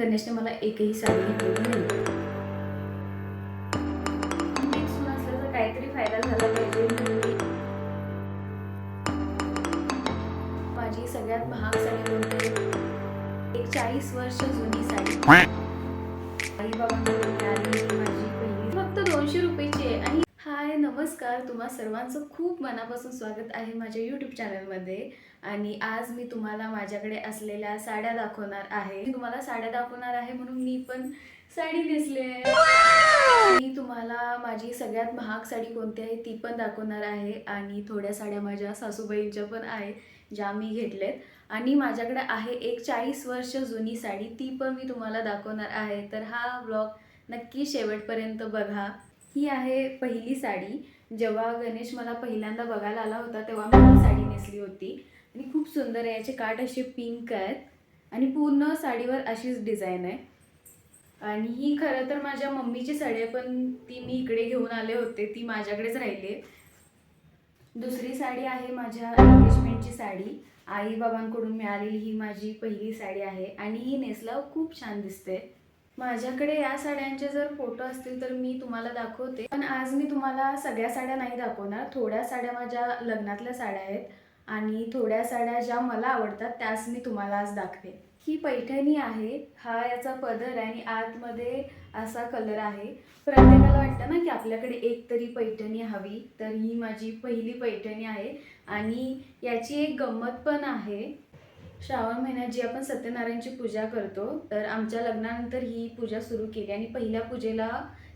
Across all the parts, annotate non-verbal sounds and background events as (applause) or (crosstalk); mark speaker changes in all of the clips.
Speaker 1: गणेशने मला एकही साडी घेतलेली नाही. एक सून काहीतरी फायदा झाला पाहिजे माझी सगळ्यात महाग साडी कोणती? एक चाळीस वर्ष जुनी साडी. आई बाबांकडून मिळालेली माझी पहिली फक्त दोनशे रुपयाची नमस्कार तुम्हा सर्वांचं खूप मनापासून स्वागत आहे माझ्या यूट्यूब चॅनलमध्ये आणि आज मी तुम्हाला माझ्याकडे असलेल्या साड्या दाखवणार आहे. मी तुम्हाला साड्या दाखवणार आहे म्हणून मी पण साडी नेसले मी तुम्हाला माझी सगळ्यात महाग साडी कोणती आहे ती पण दाखवणार आहे. आणि थोड्या साड्या माझ्या सासूबाईंच्या पण आहे ज्या मी घेतल्यात. आणि माझ्याकडे आहे एक चाळीस वर्ष जुनी साडी ती पण मी तुम्हाला दाखवणार आहे. तर हा ब्लॉग नक्की शेवटपर्यंत बघा. ही आहे पहिली साडी. जेव्हा गणेश मला पहिल्यांदा बघायला आला होता तेव्हा मी ही साडी नेसली होती. आणि खूप सुंदर आहे. याचे काठ असे पिंक आहेत. आणि पूर्ण साडीवर अशीच डिझाईन आहे. आणि ही खरं तर माझ्या मम्मीची साडी आहे पण ती मी इकडे घेऊन आले होते. ती माझ्याकडेच राहिली आहे. दुसरी साडी आहे माझ्या एंगेजमेंटची साडी. आई बाबांकडून मिळालेली ही माझी पहिली साडी आहे. आणि ही नेसल्यावर खूप छान दिसते. माझ्याकडे या साड्यांचे जर फोटो असतील तर मी तुम्हाला दाखवते. पण आज मी तुम्हाला सगळ्या साड्या नाही दाखवणार. थोड्या साड्या माझ्या लग्नातल्या साड्या आहेत आणि थोड्या साड्या ज्या मला आवडतात त्याच मी तुम्हाला आज दाखवेन. ही पैठणी आहे. हा याचा पदर आहे आणि आतमध्ये असा कलर आहे. प्रत्येकाला वाटतं ना की आपल्याकडे एक तरी पैठणी हवी तर ही माझी पहिली पैठणी आहे. आणि याची एक गंमत पण आहे. श्रावण महिन्यात जी आपण सत्यनारायणची पूजा करतो तर आमच्या लग्नानंतर ही पूजा सुरू केली आणि पहिल्या पूजेला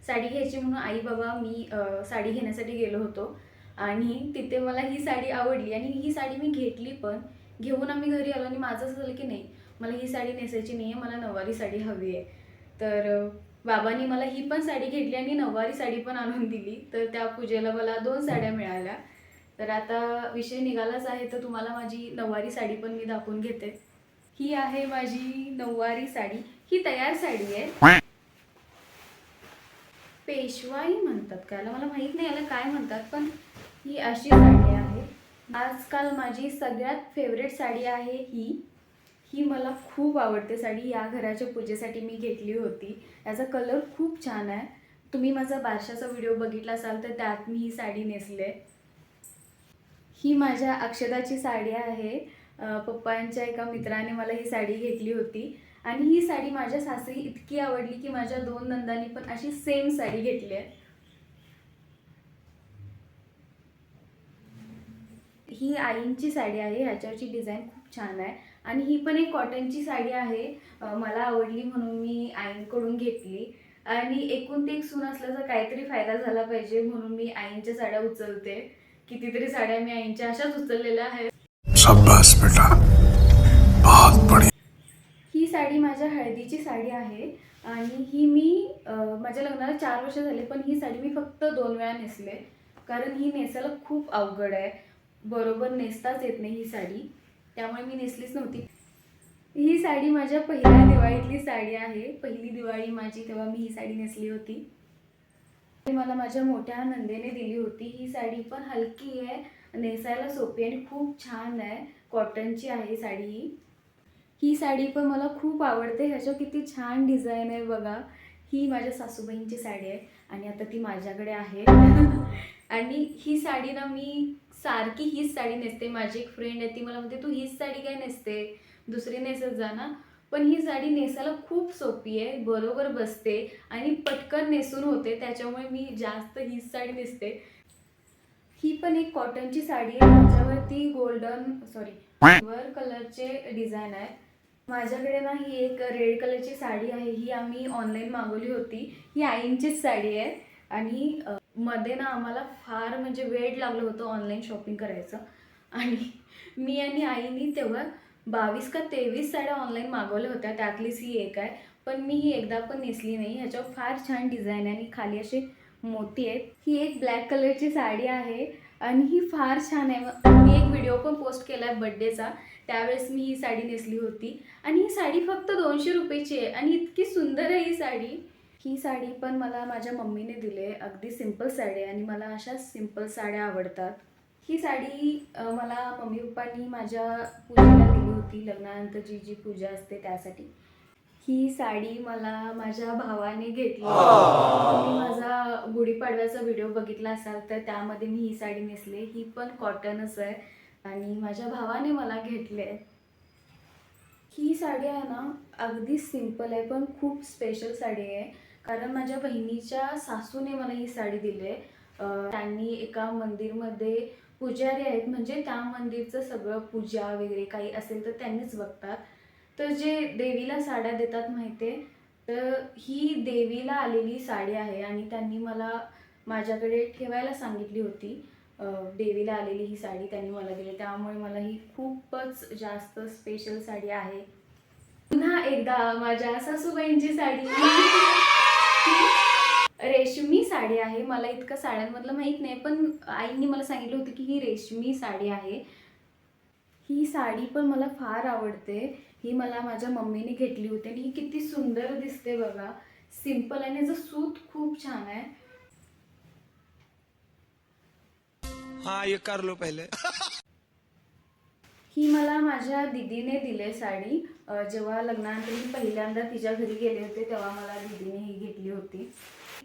Speaker 1: साडी घ्यायची म्हणून आई बाबा मी साडी घेण्यासाठी गेलो होतो. आणि तिथे मला ही साडी आवडली आणि ही साडी मी घेतली पण घेऊन आम्ही घरी आलो आणि माझं असं झालं की नाही मला ही साडी नेसायची नाही आहे मला नऊवारी साडी हवी आहे. तर बाबांनी मला ही पण साडी घेतली आणि नऊवारी साडी पण आणून दिली. तर त्या पूजेला मला दोन साड्या मिळाल्या. तर आता विषय निघालाच आहे तर तुम्हाला माझी नऊवारी साडी पण मी दाखवून घेते. ही आहे माझी नऊवारी साडी. ही तयार साडी आहे. पेशवाई म्हणतात का? याला मला माहीत नाही याला काय म्हणतात पण ही अशी साडी आहे. आजकाल माझी सगळ्यात फेवरेट साडी आहे ही. ही मला खूप आवडते साडी. या घराच्या पूजेसाठी मी घेतली होती. याचा कलर खूप छान आहे. तुम्ही माझा बारशाचा व्हिडिओ बघितला असाल तर त्यात मी ही साडी नेसले. ही माझ्या अक्षदाची साडी आहे. पप्पांच्या एका मित्राने मला ही साडी घेतली होती. आणि ही साडी माझ्या सासरी इतकी आवडली की माझ्या दोन नंदांनी पण अशी सेम साडी घेतली आहे. ही आईंची साडी आहे ह्याच्यावरची डिझाईन खूप छान आहे. आणि ही पण एक कॉटनची साडी आहे. मला आवडली म्हणून मी आईंकडून घेतली. आणि एकूण ते एक सून असल्याचा काहीतरी फायदा झाला पाहिजे म्हणून मी आईंच्या साड्या उचलते. कितीतरी साड्या मी आईंच्या अशाच उचललेल्या आहेत. ही साडी माझ्या हळदीची साडी आहे आणि ही मी अं, माझ्या लग्नाला चार वर्ष झाले पण ही साडी मी फक्त दोन वेळा नेसले. कारण ही नेसायला खूप अवघड आहे. बरोबर नेसताच येत नाही ही साडी. त्यामुळे मी नेसलीच नव्हती. ही साडी माझ्या पहिल्या दिवाळीतली साडी आहे. पहिली दिवाळी माझी तेव्हा मी ही साडी नेसली होती. मला माझ्या मोठ्या नंदेने दिली होती. ही साडी पण हलकी आहे नेसायला सोपी आणि खूप छान आहे. कॉटनची आहे साडी ही. ही साडी पण मला खूप आवडते. ह्याच्यावर किती छान डिझाईन आहे बघा. ही माझ्या सासूबाईंची साडी आहे आणि आता ती माझ्याकडे आहे. (laughs) आणि ही साडी ना मी सारखी हीच साडी नेसते. माझी एक फ्रेंड आहे ती मला म्हणते तू हीच साडी काय नेसते? दुसरी नेसत जा ना. पण ही साडी नेसायला खूप सोपी आहे बरोबर बसते आणि पटकन नेसून होते त्याच्यामुळे मी जास्त हीच साडी नेसते. ही पण एक कॉटनची साडी आहे त्याच्यावरती गोल्डन सॉरी वर कलरचे डिझाईन आहे. माझ्याकडे ना ही एक रेड कलरची साडी आहे ही आम्ही ऑनलाईन मागवली होती. ही आईंचीच साडी आहे आणि मध्ये ना आम्हाला फार म्हणजे वेळ लागलं होतं ऑनलाईन शॉपिंग करायचं. आणि मी आणि आईनी तेव्हा बावीस का तेवीस साड्या ऑनलाईन मागवल्या होत्या. त्यातलीच ही एक आहे. पण मी ही एकदा पण नेसली नाही. ह्याच्यावर फार छान डिझाईन आहे आणि खाली अशी मोठी आहे ही एक ब्लॅक कलरची साडी आहे आणि ही फार छान आहे. मी एक व्हिडिओ पण पोस्ट केला आहे बड्डेचा त्यावेळेस मी ही साडी नेसली होती. आणि ही साडी फक्त दोनशे रुपयाची आहे आणि इतकी सुंदर आहे ही साडी. ही साडी पण मला माझ्या मम्मीने दिली आहे. अगदी सिंपल साडी आहे आणि मला अशाच सिंपल साड्या आवडतात. ही साडी मला मम्मी पप्पांनी माझ्या पूजेला दिली होती. लग्नानंतर जी जी पूजा असते त्यासाठी. ही साडी मला माझ्या भावाने घेतली तुम्ही माझा गुढीपाडव्याचा व्हिडिओ बघितला असाल तर त्यामध्ये मी ही साडी नेसले ही पण कॉटनच आहे आणि माझ्या भावाने मला घेतले ही साडी आहे ना अगदी सिंपल आहे पण खूप स्पेशल साडी आहे. कारण माझ्या बहिणीच्या सासूने मला ही साडी दिली आहे. त्यांनी एका मंदिरमध्ये पुजारी आहेत म्हणजे त्या मंदिरचं सगळं पूजा वगैरे काही असेल तर त्यांनीच बघतात. तर जे देवीला साड्या देतात माहिती आहे तर ही देवीला आलेली साडी आहे आणि त्यांनी मला माझ्याकडे ठेवायला सांगितली होती. देवीला आलेली ही साडी त्यांनी मला दिली त्यामुळे मला ही खूपच जास्त स्पेशल साडी आहे. पुन्हा एकदा माझ्या सासूबाईंची साडी. रेशमी साडी आहे. मला इतकं साड्यांमधलं माहीत नाही पण आईंनी मला सांगितलं होतं की ही रेशमी साडी आहे. ही साडी पण मला फार आवडते. ही मला माझ्या मम्मीने घेतली होती आणि ही किती सुंदर दिसते बघा. सिंपल आणि याचं सूत खूप छान आहे.
Speaker 2: हा ये कर लो पहिले. (laughs)
Speaker 1: ही मला माझ्या दिदीने दिले साडी. जेव्हा लग्नानंतर मी पहिल्यांदा तिच्या घरी गेले होते तेव्हा मला दिदीने ही घेतली होती.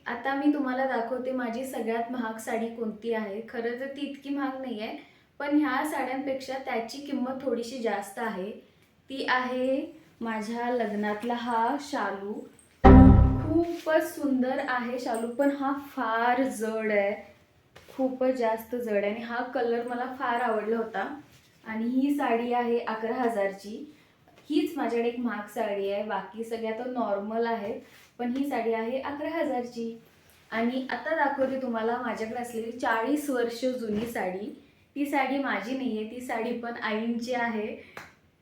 Speaker 1: आता मी तुम्हाला दाखवते माझी सगळ्यात महाग साडी कोणती आहे. खरं तर ती इतकी महाग नाही आहे पण ह्या साड्यांपेक्षा त्याची किंमत थोडीशी जास्त आहे. ती आहे माझ्या लग्नातला हा शालू. खूपच सुंदर आहे शालू पण हा फार जड आहे. खूपच जास्त जड आहे आणि हा कलर मला फार आवडला होता. आणि ही साडी आहे अकरा हजारची. हीच माझ्याकडे एक महाग साडी आहे. बाकी सगळ्या तर नॉर्मल आहेत पण ही साडी आहे अकरा हजारची. आणि आता दाखवते तुम्हाला माझ्याकडे असलेली चाळीस वर्ष जुनी साडी. ती साडी माझी नाही आहे ती साडी पण आईंची आहे.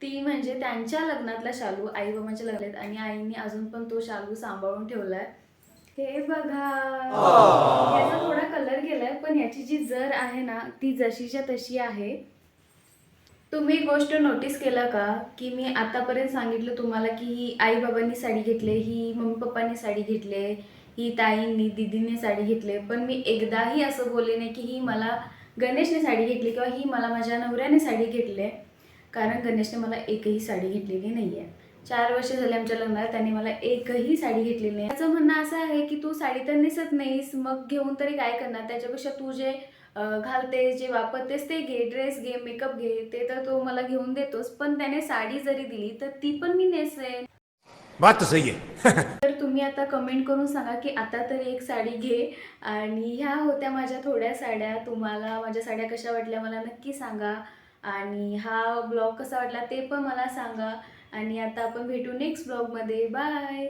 Speaker 1: ती म्हणजे त्यांच्या लग्नातला शालू आई बाबांच्या लग्नात आणि आईंनी अजून पण तो शालू सांभाळून ठेवलाय. हे बघा. याचा थोडा कलर गेलाय पण याची जी जर आहे ना ती जशीच्या तशी आहे. तुम्ही एक गोष्ट नोटीस केला का? की मी आतापर्यंत सांगितलं तुम्हाला की ही आई बाबांनी साडी घेतली ही मम्मी पप्पांनी साडी घेतली ही ताईंनी दिदीने साडी घेतली. पण मी एकदाही असं बोलले नाही की ही मला गणेशने साडी घेतली किंवा ही मला माझ्या नवऱ्याने साडी घेतली. कारण गणेशने मला एकही साडी घेतलेली नाही आहे चार वर्ष झाले आमच्या लग्नात त्यांनी मला एकही साडी घेतलेली नाही. त्याचं म्हणणं असं आहे की तू साडी तर नेसत नाहीस मग घेऊन तरी काय करणार? त्याच्यापेक्षा तू जे घालतेस जे वापरतेस ते घे ड्रेस घे मेकअप घे ते तर तो मला घेऊन देतोस. पण त्याने साडी जरी दिली तर ती पण मी नेसेन.
Speaker 3: बात सही है (laughs)
Speaker 1: तर तुम्ही आता कमेंट करून सांगा की आता तरी एक साडी घे. आणि ह्या होत्या माझ्या थोड्या साड्या. तुम्हाला माझ्या साड्या कशा वाटल्या मला नक्की सांगा. आणि हा ब्लॉग कसा वाटला ते पण मला सांगा. आणि आता आपण भेटू नेक्स्ट ब्लॉगमध्ये बाय